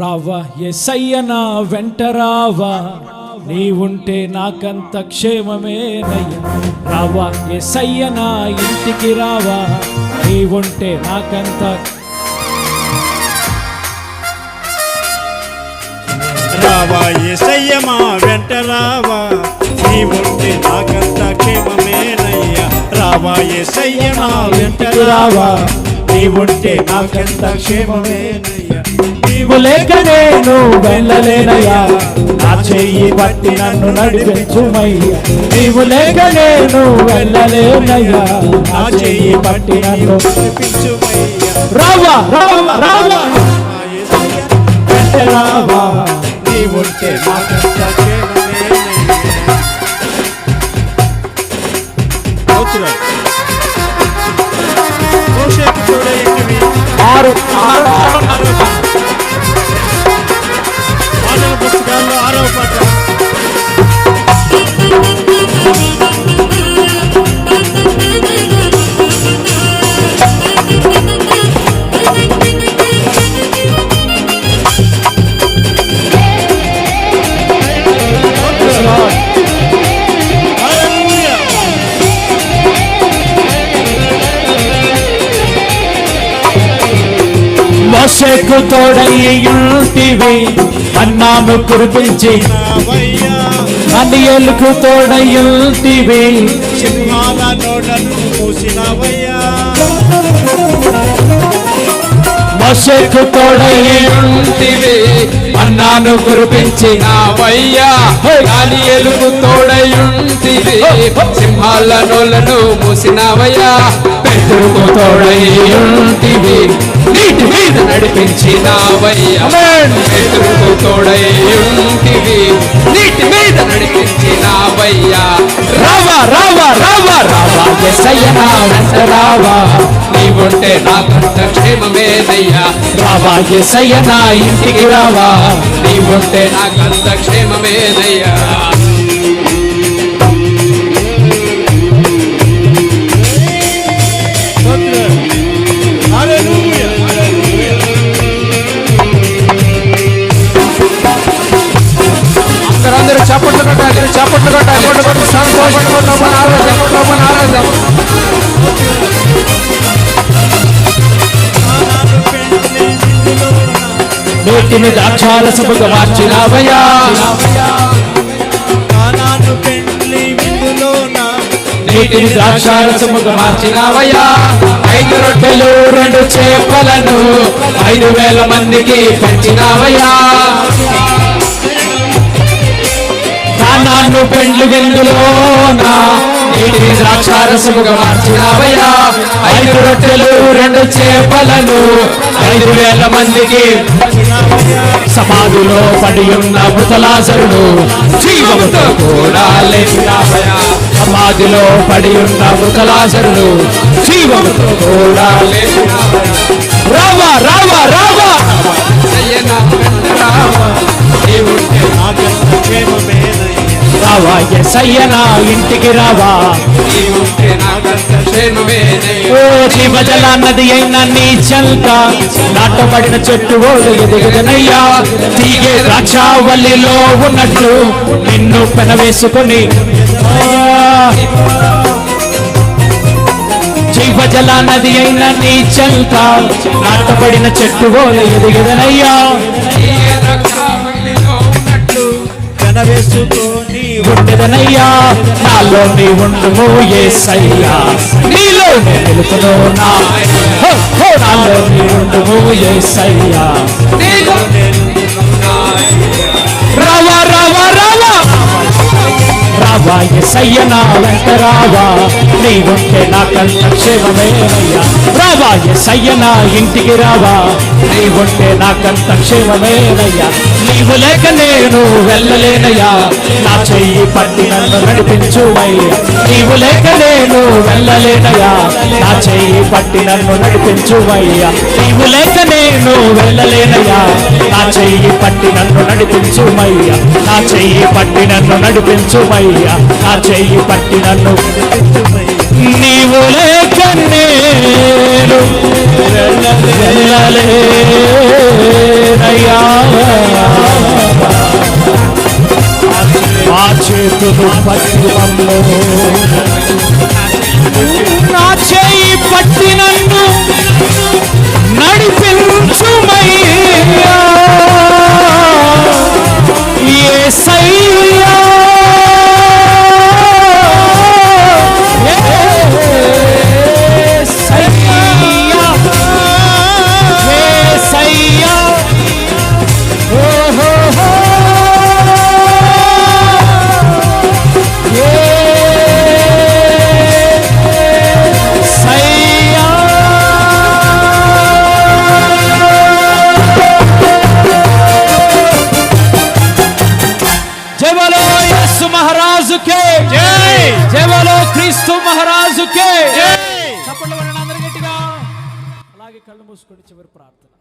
రావా ఎసయ్య నా వెంట రావా. నీవుంటే నాకంత క్షేమమేనయ్యా. రావా ఎసయ్య నా ఇంటికి రావా. నీవుంటే నాకంత రావా ఎసయ్య మా వెంట రావా. నీ ఉంటే నాకంత క్షేమమేనయ్యా. రావా ఎసయ్య నా వెంట రావా. రావా నీవుంటే నాకంత క్షేమమేనయ్యా. నీవు లేక నేను వెళ్ళలేనయ్యా. నా చెయ్యి పట్టి నన్ను నడిపించుమయ్యా. నీవు లేక నేను వెళ్ళలేనయ్యా. నా చెయ్యి పట్టి నన్ను నడిపించుమయ్యా. రావా రావా రావా. నీవుంటే. ఆరు ఆరు. మోసకు తోడయ్యుంటివి అన్నాను కురిపించి. అన్నియలకు తోడయ్యుంటివి సింహాల నోడను మూసినవయ్యా. మోసకు తోడయ్యుంటివి అన్నాను కురిపించి నావయ్యా గాలి ఎలుగు తోడయుంటివి సింహాల నోలను మూసినావయ్యా. పెట్టుకు తోడయుంటివి నీటి మీద నడిపించినావయ్యా. ఆమేన్. పెట్టుకు తోడయుంటివి నీటి మీద నడిపించినావయ్యా. రావా రావా రావా. రావా వెంట రావా. నీవుంటే నాకంత క్షేమమేనయ్యా. రావా ఎసయ్యనా ఇంటికి రావా. నీవుంటే నాకంత క్షేమమేనయ్యా. నీటిని ద్రాక్షారసముగా మార్చినావయ్యా. నీటిని ద్రాక్షారసముగా మార్చినావయ్యా. ఐదు రొట్టెలు రెండు చేపలను ఐదు వేల మందికి పంచినావయ్యా. నాన్ను పెండ్లు వెందులోన నీటిని ద్రాక్షారసముగా మార్చినావయ్యా. ఐదు రొట్టెలు రెండు చేపలను ఐదు వేల మందికి సమాధిలో పడి ఉన్న మృతలాసరుడు జీవముతో కూడా లేచినావయ్యా సమాధిలో పడి ఉన్న మృతలాసరుడు జీవముతో కూడా రావా రావా రావా. రావా. రావా? ఎసయ్యనా ఇంటికి రావా? ఓ జీవజల నది అయిన నీ చల్క నాటబడిన చెట్టు ఓడు ఎదుగుదనయ్యా. తీగే ద్రాక్షావల్లిలో ఉన్నట్లు నిన్ను పెనవేసుకొని. జీవజల నది అయిన నీ చల్క నాటబడిన చెట్టు ఓడు ఎదుగుదనయ్యా. కనవేసుకొని ఉండదనయ్యా నాలో నీ ఉండుము ఏసయ్యా. నీలో నిలుపును నా. నాలో నీ ఉండుము ఏసయ్యా. నీలో రావా ఎసయ్య నా వెంట రావా నీ ఉంటే నాకంత క్షేమమేనయ్యా రావా ఎసయ్య నా ఇంటికి రావా నీ ఉంటే నాకంత క్షేమమేనయ్యా నీవు లేక నేను వెళ్ళలేనయ్యా. నా చెయ్యి పట్టి నన్ను నడిపించువయ్యా నీవు లేక నేను వెళ్ళలేనయ్యా. నా చెయ్యి పట్టి నన్ను నడిపించువయ్యా నీవు లేక నేను వెళ్ళలేనయ్యా. నా చెయ్యి పట్టి నన్ను నడిపించుమయ్యా నా చెయ్యి పట్టి నన్ను నడిపించుమయ్యా నా చెయ్యి పట్టి నన్ను నీవు లేక చేతులు పట్టి నా చెయ్యి పట్టి నడిపించుమయ్యా. యేసు మహారాజు కే జై జై బలో క్రీస్తు మహారాజు కే అందరూ గట్టిగా. అలాగే కళ్ళు మూసుకొని చివరి ప్రార్థన.